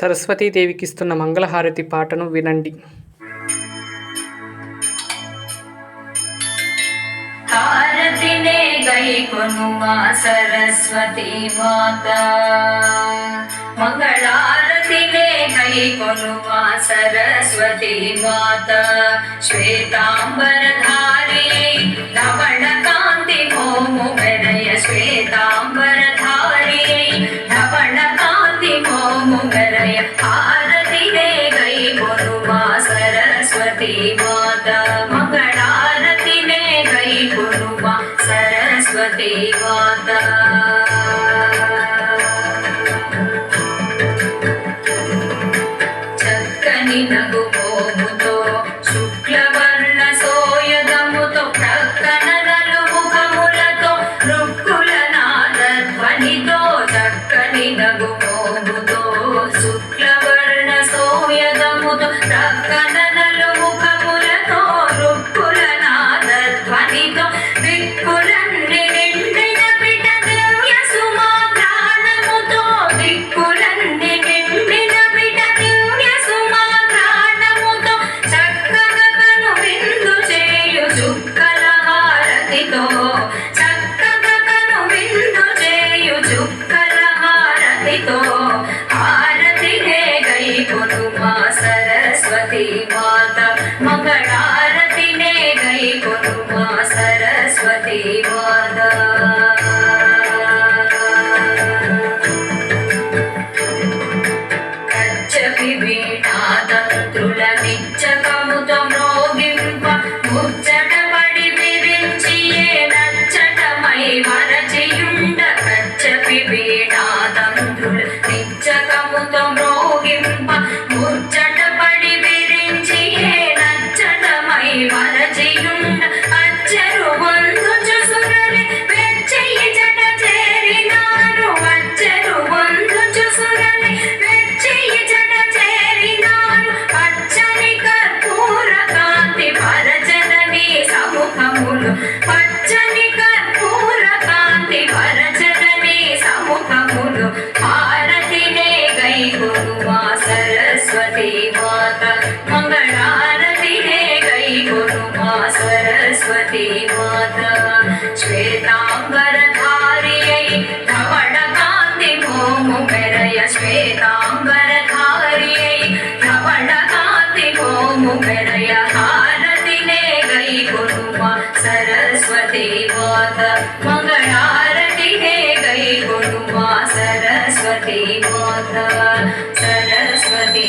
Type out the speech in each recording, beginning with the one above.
సరస్వతీదేవికి ఇస్తున్న మంగళహారతి పాటను వినండి. హారతినే గై కొనుమా సరస్వతి మాత. మంగళారతినే గై కొనుమా సరస్వతి మాత. శ్వేతాంబరధారి ధవళ మెరయ హారతినే గై కొనుమా సరస్వతి మాత మంగళారతినే గై కొనుమా సరస్వతి మాత. చక్కని నగు tan tan మాత మంగళారతినే గై సరస్వతి మాత కచ్చపి వీణాతంత్రుల నిచ్చకముతో మ్రోగింప ముచ్చటపడి విరించి ఏ నచ్చటమై మరచియుండ కచ్చపి వీణాతంత్రుల గురుమా సరస్వతి మాత శ్వేతాంబరధారియై ధవళ కాంతి మోము మెరయ శ్వేతాంబరధారియై ధవళ కాంతి మోము మెరయ హారతినే గై గురుమా సరస్వతి మాత మంగళారతినే గై గురుమా సరస్వతి మాత సరస్వతి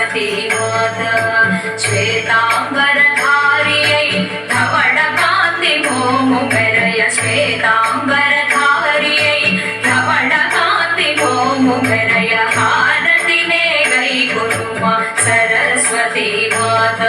సరస్వతి మాత శ్వేతాంబరధారియై ధవళ కాంతి మోము మెరయ శ్వేతాంబరధారియై ధవళ కాంతి మోము మెరయ హారతినే గై గురుమా సరస్వతి మాత